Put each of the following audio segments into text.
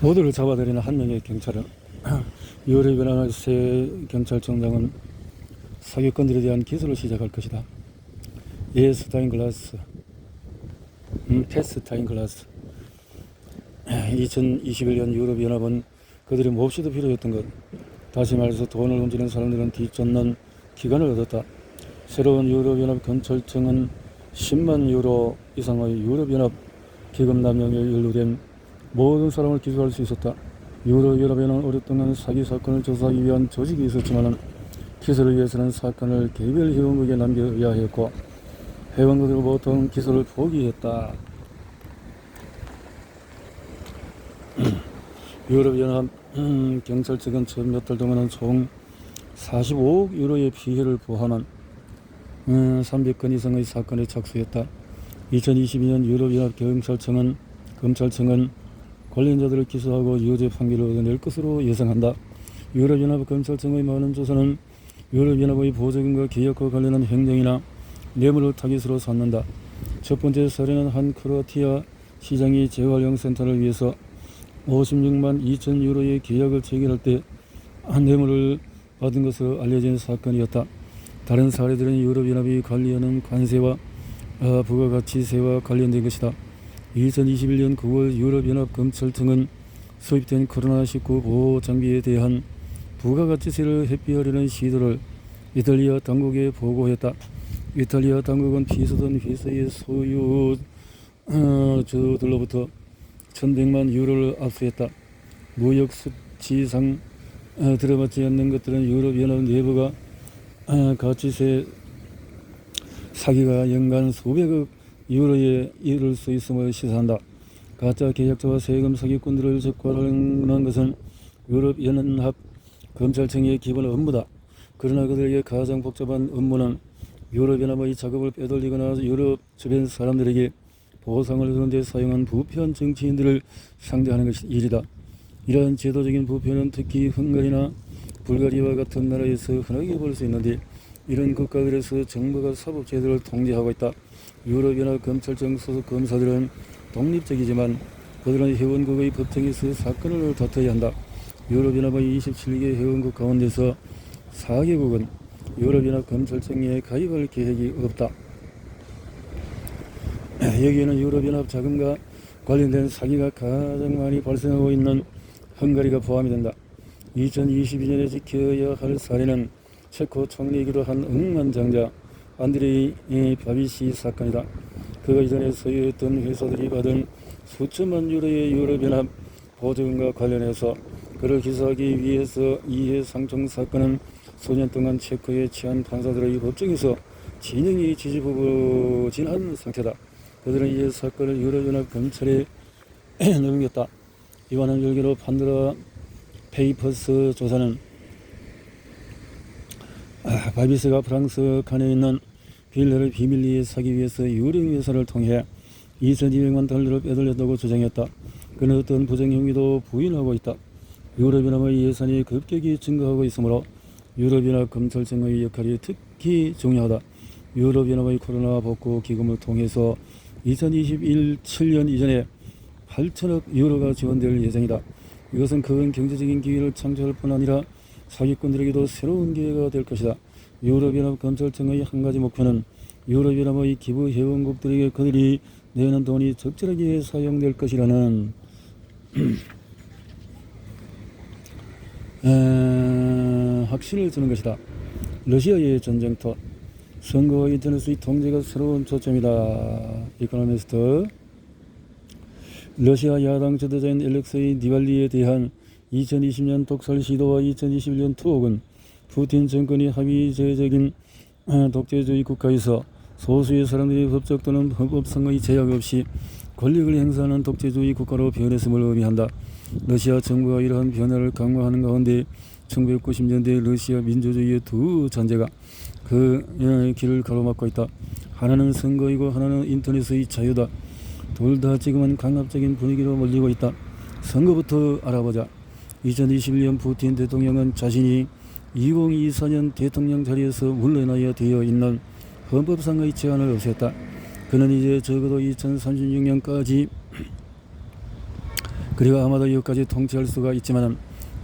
모두를 잡아들이는 한 명의 경찰은 유럽 연합 새 경찰청장은 사기꾼들에 대한 기소를 시작할 것이다. 예스 타인 글라스, 음, 패스 타인 글라스. 2021년 유럽 연합은 그들이 몹시도 필요했던 것. 다시 말해서 돈을 훔치는 사람들은 뒤쫓는 기간을 얻었다. 새로운 유럽연합 경찰청은 10만 유로 이상의 유럽연합 기금 남용에 연루된 모든 사람을 기소할 수 있었다. 유럽연합에는 오랫동안 사기 사건을 조사하기 위한 조직이 있었지만 기소를 위해서는 사건을 개별 회원국에 남겨야 했고 회원국은 보통 기소를 포기했다. 유럽연합 음, 경찰 측은 처음 몇달 동안은 총 45억 유로의 피해를 보하는 음, 300건 이상의 사건에 착수했다. 2022년 유럽연합 경찰청은 검찰청은 관련자들을 기소하고 유죄 판결을 얻어낼 것으로 예상한다. 유럽연합 검찰청의 많은 조사는 유럽연합의 보조금과 개혁과 관련한 행정이나 뇌물을 타깃으로 삼는다. 첫 번째 사례는 한 크로아티아 시장이 재활용 센터를 위해서 56만 2천 유로의 계약을 체결할 때한 뇌물을 받은 것으로 알려진 사건이었다. 다른 사례들은 유럽연합이 관리하는 관세와 아, 부가가치세와 관련된 것이다. 2021년 9월 유럽연합 검찰청은 수입된 코로나19 보호 장비에 대한 부가가치세를 회피하려는 시도를 이탈리아 당국에 보고했다. 이탈리아 당국은 피소된 회사의 소유주들로부터 1100만 유로를 압수했다. 무역 수치상 어, 들어맞지 않는 것들은 유럽연합 내부가 어, 가치세 사기가 연간 수백억 유로에 이를 수 있음을 시사한다. 가짜 계약자와 세금 사기꾼들을 적발하는 것은 유럽연합 검찰청의 기본 업무다. 그러나 그들에게 가장 복잡한 업무는 유럽연합의 자금을 빼돌리거나 유럽 주변 사람들에게 보상을 주는 데 사용한 부패한 정치인들을 상대하는 것이 일이다. 이러한 제도적인 부패는 특히 헝가리나 불가리아와 같은 나라에서 흔하게 볼 수 있는데 이런 국가들에서 정부가 사법 제도를 통제하고 있다. 유럽연합 검찰청 소속 검사들은 독립적이지만 그들은 회원국의 법정에서 사건을 다퉈야 한다. 유럽연합의 27개 회원국 가운데서 4개국은 유럽연합 검찰청에 가입할 계획이 없다. 여기에는 유럽연합 자금과 관련된 사기가 가장 많이 발생하고 있는 헝가리가 포함이 된다. 2022년에 지켜야 할 사례는 체코 총리이기도 한 억만장자 안드레이 바비시 사건이다. 그가 이전에 소유했던 회사들이 받은 수천만 유로의 유럽연합 보조금과 관련해서 그를 기소하기 위해서 이해 상총 사건은 수년 동안 체코의 치안 판사들의 법정에서 진영이 지지부부진한 상태다. 그들은 이 사건을 유럽연합 검찰에 넘겼다. 이와는 별개로 판도라 페이퍼스 조사는 아, 바비스가 프랑스 칸에 있는 빌레를 비밀리에 사기 위해서 유령 회사를 통해 2,200만 달러를 빼돌렸다고 주장했다. 그는 어떤 부정 행위도 부인하고 있다. 유럽연합의 예산이 급격히 증가하고 있으므로 유럽연합 검찰청의 역할이 특히 중요하다. 유럽연합의 코로나 복구 기금을 통해서 2021 7년 이전에 8천억 유로가 지원될 예정이다. 이것은 큰 경제적인 기회를 창출할 뿐 아니라 사기꾼들에게도 새로운 기회가 될 것이다. 유럽연합 검찰청의 한 가지 목표는 유럽연합의 기부 회원국들에게 그들이 내는 돈이 적절하게 사용될 것이라는 에, 확신을 주는 것이다. 러시아의 전쟁터 선거와 인터넷의 통제가 새로운 초점이다. 이코노미스트 러시아 야당 지도자인 엘렉세이 니발리에 대한 2020년 독살 시도와 2021년 투옥은 푸틴 정권이 합의제적인 어, 독재주의 국가에서 소수의 사람들이 법적 또는 헌법상의 제약 없이 권력을 행사하는 독재주의 국가로 변했음을 의미한다. 러시아 정부가 이러한 변화를 강화하는 가운데 1990년대 러시아 민주주의의 두 잔재가 그 어, 길을 가로막고 있다. 하나는 선거이고 하나는 인터넷의 자유다. 둘 다 지금은 강압적인 분위기로 몰리고 있다. 선거부터 알아보자. 2021년 푸틴 대통령은 자신이 2024년 대통령 자리에서 물러나야 되어 있는 헌법상의 제한을 없앴다. 그는 이제 적어도 2036년까지 그리고 아마도 여기까지 통치할 수가 있지만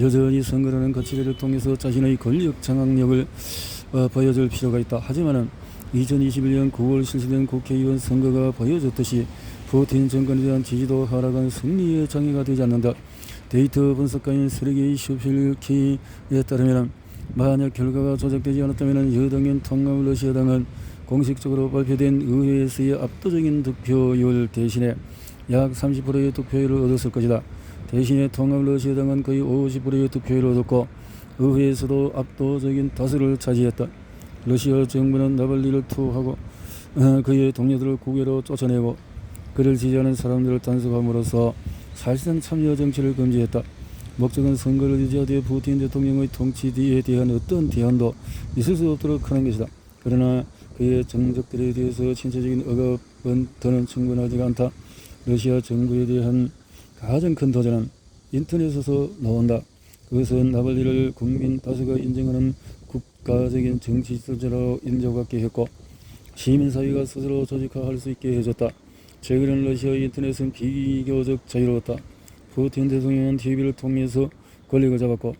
여전히 선거라는 거치대를 통해서 자신의 권력 장악력을 어, 보여줄 필요가 있다. 하지만은 2021년 9월 실시된 국회의원 선거가 보여줬듯이 푸틴 정권에 대한 지지도 하락은 승리의 장애가 되지 않는다. 데이터 분석가인 세르게이 슈필키에 따르면 만약 결과가 조작되지 않았다면 여당인 통합 러시아당은 공식적으로 발표된 의회에서의 압도적인 득표율 대신에 약 30%의 득표율을 얻었을 것이다. 대신에 통합 러시아당은 거의 50%의 득표율을 얻었고 의회에서도 압도적인 다수를 차지했다. 러시아 정부는 나발리를 투하고 어, 그의 동료들을 국외로 쫓아내고 그를 지지하는 사람들을 단속함으로써 사실상 참여 정치를 금지했다. 목적은 선거를 유지하되 푸틴 대통령의 통치에 대한 어떤 대안도 있을 수 없도록 하는 것이다. 그러나 그의 정적들에 대해서 신체적인 억압은 더는 충분하지가 않다. 러시아 정부에 대한 가장 큰 도전은 인터넷에서 나온다. 그것은 나발리를 국민 다수가 인정하는 국가적인 정치 지도자로 인정받게 했고 시민사회가 스스로 조직화할 수 있게 해줬다. 최근 러시아의 인터넷은 비교적 자유로웠다. 푸틴 대통령은 TV를 통해서 권력을 잡았고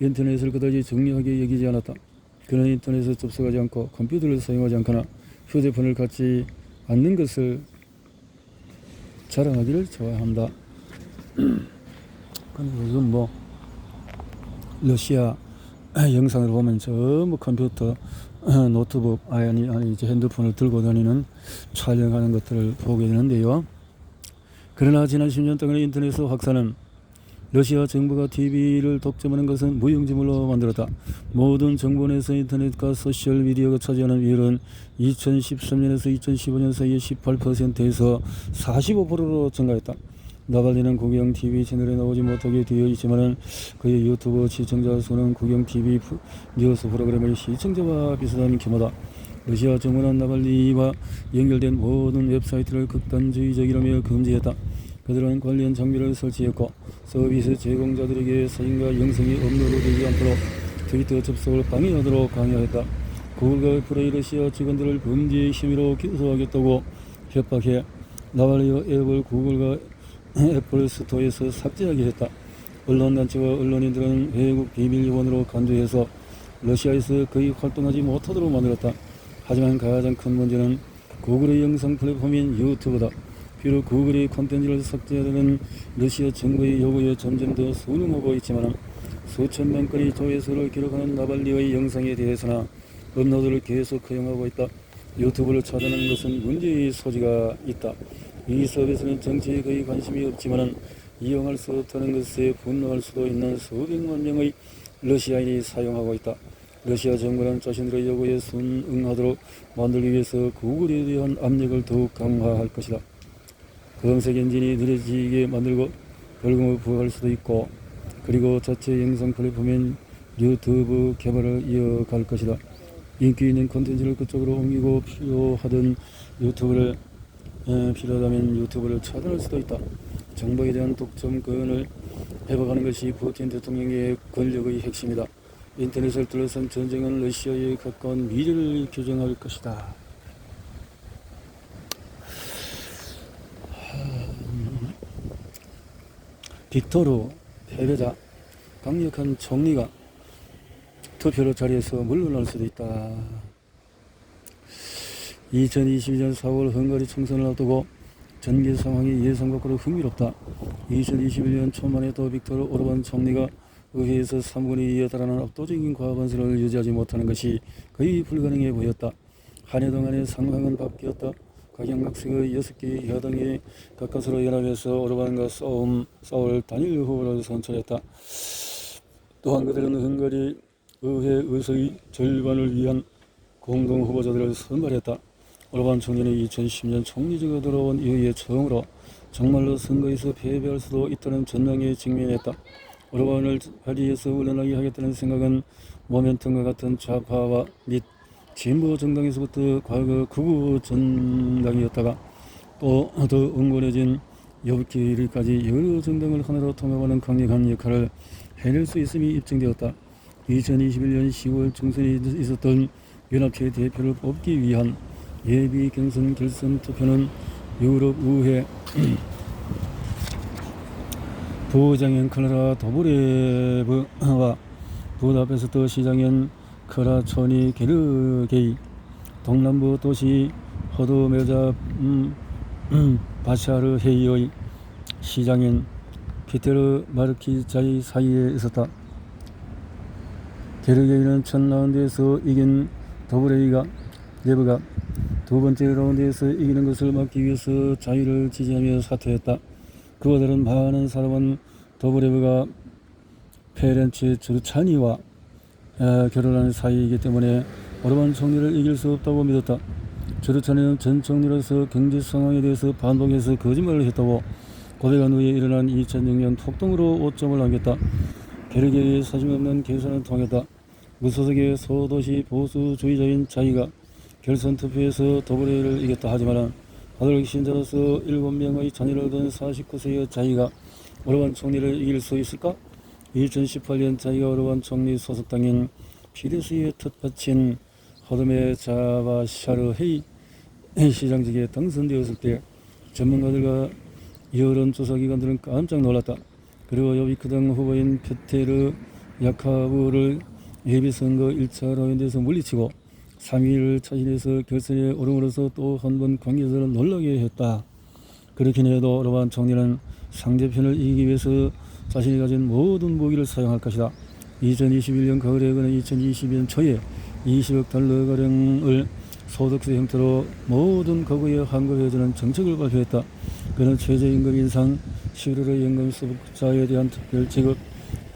인터넷을 그다지 정리하게 여기지 않았다. 그는 인터넷에 접속하지 않고 컴퓨터를 사용하지 않거나 휴대폰을 갖지 않는 것을 자랑하기를 좋아한다. 그리고 요즘 뭐 러시아 영상을 보면 전부 컴퓨터, 노트북, 아니 아니 이제 핸드폰을 들고 다니는 촬영하는 것들을 보게 되는데요. 그러나 지난 10년 동안의 인터넷 확산은 러시아 정부가 TV를 독점하는 것은 무용지물로 만들었다. 모든 정보에서 인터넷과 소셜 미디어가 차지하는 비율은 2013년에서 2015년 사이에 18%에서 45%로 증가했다. 나발리는 국영 TV 채널에 나오지 못하게 되어 있지만은 그의 유튜브 시청자 수는 국영 TV 뉴스 프로그램의 시청자와 비슷한 규모다. 러시아 정부는 나발리와 연결된 모든 웹사이트를 극단주의적이라며 금지했다. 그들은 관련 장비를 설치했고 서비스 제공자들에게 사진과 영상이 업로드되지 않도록 트위터 접속을 방해하도록 강요했다. 구글과 애플의 러시아 직원들을 범죄의 혐의로 기소하겠다고 협박해 나발리와 앱을 구글과 애플 스토어에서 삭제하게 했다. 언론단체와 언론인들은 외국 비밀 요원으로 간주해서 러시아에서 거의 활동하지 못하도록 만들었다. 하지만 가장 큰 문제는 구글의 영상 플랫폼인 유튜브다. 비록 구글이 콘텐츠를 삭제하려는 러시아 정부의 요구에 점점 더 순응하고 있지만 수천 만 건의 조회수를 기록하는 나발리의 영상에 대해서나 업로드를 계속 허용하고 있다. 유튜브를 차단하는 것은 문제의 소지가 있다. 이 서비스는 정치에 거의 관심이 없지만 이용할 수 없다는 것에 분노할 수도 있는 수백만 명의 러시아인이 사용하고 있다. 러시아 정부는 자신들의 요구에 순응하도록 만들기 위해서 구글에 대한 압력을 더욱 강화할 것이다. 검색 엔진이 느려지게 만들고 벌금을 부과할 수도 있고 그리고 자체 영상 플랫폼인 유튜브 개발을 이어갈 것이다. 인기 있는 콘텐츠를 그쪽으로 옮기고 필요하던 유튜브를 에, 필요하다면 유튜브를 차단할 수도 있다. 정보에 대한 독점권을 회복하는 것이 푸틴 대통령의 권력의 핵심이다. 인터넷을 둘러싼 전쟁은 러시아에 가까운 미래를 규정할 것이다. 빅토르 패배자 강력한 총리가 투표로 자리에서 물러날 수도 있다. 2022년 4월 헝가리 총선을 앞두고 전개 상황이 예상 밖으로 흥미롭다. 2021년 초만 해도 빅토르 오르반 총리가 의회에서 3분의 2에 달하는 압도적인 과반수를 유지하지 못하는 것이 거의 불가능해 보였다. 한 해 동안의 상황은 바뀌었다. 각양각색의 여섯 개의 여당이 가까스로 연합해서 오르반과 싸움, 싸울 단일 후보를 선출했다. 또한 그들은 헝가리 의회 의석의 절반을 위한 공동 후보자들을 선발했다. 오르반 총리는 2010년 총리직에 들어온 이후에 처음으로 정말로 선거에서 패배할 수도 있다는 전망에 직면했다. 오르반을 자리에서 물러나게 하겠다는 생각은 모멘텀과 같은 좌파와 및 진보 정당에서부터 과거 극우 정당이었다가 또 더 응원해진 여기까지 여러 정당을 하나로 통합하는 강력한 역할을 해낼 수 있음이 입증되었다. 2021년 10월 총선에 있었던 연합체 대표를 뽑기 위한 예비 경선 결선 투표는 유럽 의회 부장인 클라라 도브레브와 부다페스트 시장인 크라초니 게르게이 동남부 도시 허드메자 음, 음, 바샤르 헤이의 시장인 피테르 마르키자이 사이에 있었다. 게르게이는 첫 라운드에서 이긴 더브레이가 레브가 두 번째 라운드에서 이기는 것을 막기 위해서 자유를 지지하며 사퇴했다. 그와 다른 많은 사람은 더브레브가 페렌체 주르차니와 에, 결혼하는 사이이기 때문에 오르반 총리를 이길 수 없다고 믿었다. 주르차니는 전 총리로서 경제 상황에 대해서 반복해서 거짓말을 했다고 고백한 후에 일어난 2006년 폭동으로 오점을 남겼다. 게르게의 사심 없는 계산은 통했다. 무소속의 소도시 보수주의자인 자기가 결선 투표에서 더블레를 이겼다 하지만 가톨릭 신자로서 7명의 자녀를 둔 49세의 자기가 오르반 총리를 이길 수 있을까? 2018년 자기가 오르반 총리 소속당인 피데스의 텃밭인 허름의 자바샤르 헤이 시장직에 당선되었을 때 전문가들과 여론조사기관들은 깜짝 놀랐다. 그리고 요비크당 후보인 페테르 야카브를 예비선거 1차 라운드에서 물리치고 3위를 차지해서 결선에 오름으로써 또 한 번 관계자를 놀라게 했다. 그렇긴 해도 오르반 총리는 상대편을 이기기 위해서 자신이 가진 모든 무기를 사용할 것이다. 2021년 가을에 그는 2022년 초에 20억 달러가량을 소득세 형태로 모든 가구에 환급해주는 정책을 발표했다. 그는 최저임금 인상, 11월의 연금 수급자에 대한 특별 지급,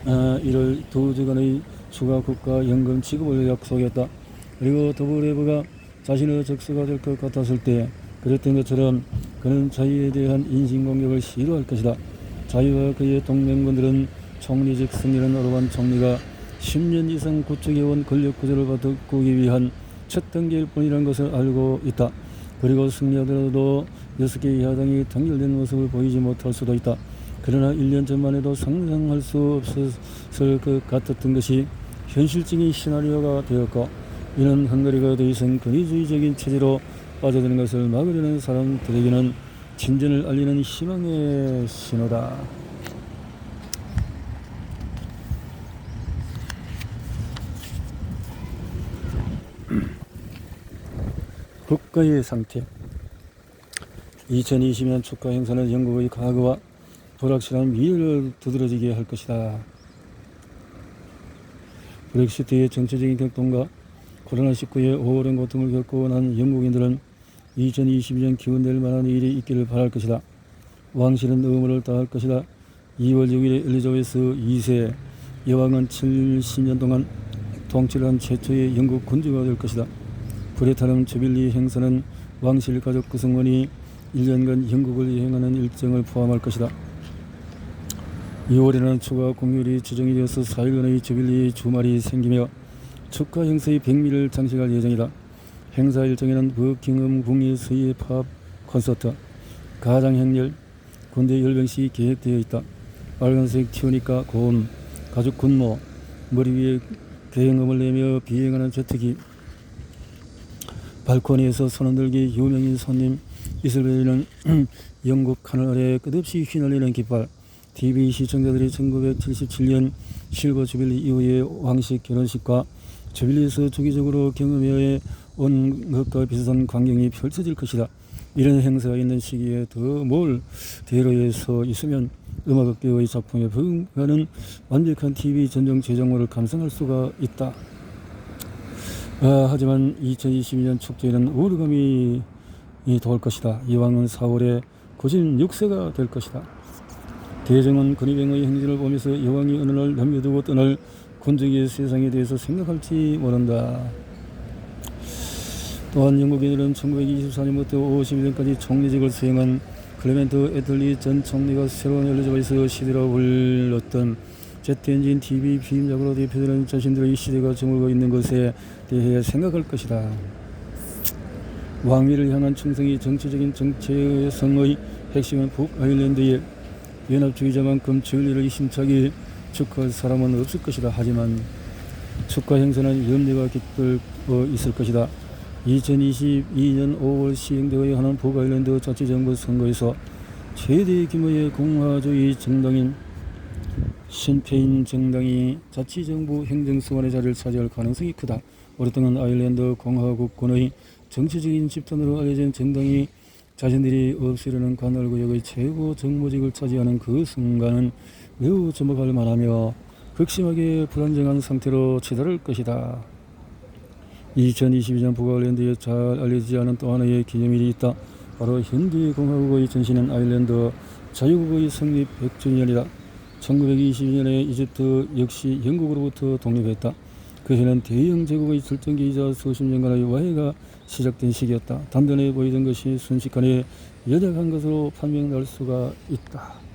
아, 1월 두 주간의 추가 국가 연금 지급을 약속했다. 그리고 더블레브가 자신의 적수가 될 것 같았을 때 그랬던 것처럼 그는 자유에 대한 인신공격을 시도할 것이다. 자유와 그의 동맹군들은 총리직 승리는 오르반 총리가 10년 이상 구축해온 권력 구조를 바꾸기 위한 첫 단계일 뿐이라는 것을 알고 있다. 그리고 승리하더라도 6개 야당이 단결된 모습을 보이지 못할 수도 있다. 그러나 1년 전만 해도 상상할 수 없었을 것 같았던 것이 현실적인 시나리오가 되었고 이는 헝가리가 더 이상 권위주의적인 체제로 빠져드는 것을 막으려는 사람들에게는 진전을 알리는 희망의 신호다. 국가의 상태 2020년 축가 행사는 영국의 과거와 불확실한 미래를 두드러지게 할 것이다. 브렉시트의 정치적인 격동과 코로나 19의 오랜 고통을 겪고 난 영국인들은 2022년 기원될 만한 일이 있기를 바랄 것이다. 왕실은 의무를 다할 것이다. 2월 6일 엘리자베스 2세 여왕은 70년 동안 통치를 한 최초의 영국 군주가 될 것이다. 브레타름 주빌리 행사는 왕실 가족 구성원이 1년간 영국을 여행하는 일정을 포함할 것이다. 2월에는 추가 공휴일이 지정이 되어서 4일간의 주빌리 주말이 생기며 축하 행사의 백미를 장식할 예정이다. 행사 일정에는 버킹엄 국리 수의 팝 콘서트, 가장 행렬, 군대 열병시 계획되어 있다. 빨간색 튀우니까 고음, 가죽 군모, 머리 위에 계행음을 내며 비행하는 제트기, 발코니에서 손흔들기 유명인 손님, 이슬베리는 영국 하늘 아래 끝없이 휘날리는 깃발, TV 시청자들이 1977년 실버 주빌리 이후의 왕식 결혼식과 주빌리에서 주기적으로 경험해 온 것과 비슷한 광경이 펼쳐질 것이다. 이런 행사가 있는 시기에 더 뭘 대로에서 있으면 음악업계의 작품에 부응하는 완벽한 TV 전용 제작물을 감상할 수가 있다. 아, 하지만 2022년 축제에는 우울감이 도올 것이다. 이왕은 4월에 96세가 될 것이다. 대정은 근위병의 행진을 보면서 여왕이 어느 날 남겨두고 떠날 군주의 세상에 대해서 생각할지 모른다. 또한 영국인들은 1924년 부터 51년까지 총리직을 수행한 클레멘트 애틀리 전 총리가 새로운 엘리자베스 시대로 불렀던 제트엔진 TV 비임작으로 대표되는 자신들의 시대가 저물고 있는 것에 대해 생각할 것이다. 왕위를 향한 충성이 정치적인 정체성의 핵심은 북아일랜드의 연합주의자만큼 진리를 힘차게 축하할 사람은 없을 것이다. 하지만 축하 행사는 염려가 깃들어 있을 것이다. 2022년 5월 시행되어야 하는 북아일랜드 자치정부 선거에서 최대 규모의 공화주의 정당인 신페인 정당이 자치정부 행정수반의 자리를 차지할 가능성이 크다. 오랫동안 아일랜드 공화국군의 정치적인 집단으로 알려진 정당이 자신들이 없애려는 관할구역의 최고 정무직을 차지하는 그 순간은 매우 주목할 만하며 극심하게 불안정한 상태로 치달을 것이다. 2022년 북아일랜드에 잘 알려지지 않은 또 하나의 기념일이 있다. 바로 현대공화국의 전신인 아일랜드 자유국의 성립 100주년이다. 1922년에 이집트 역시 영국으로부터 독립했다. 그 해는 대영 제국의 절정기이자 수십 년간의 와해가 시작된 시기였다. 단단해 보이던 것이 순식간에 연약한 것으로 판명날 수가 있다.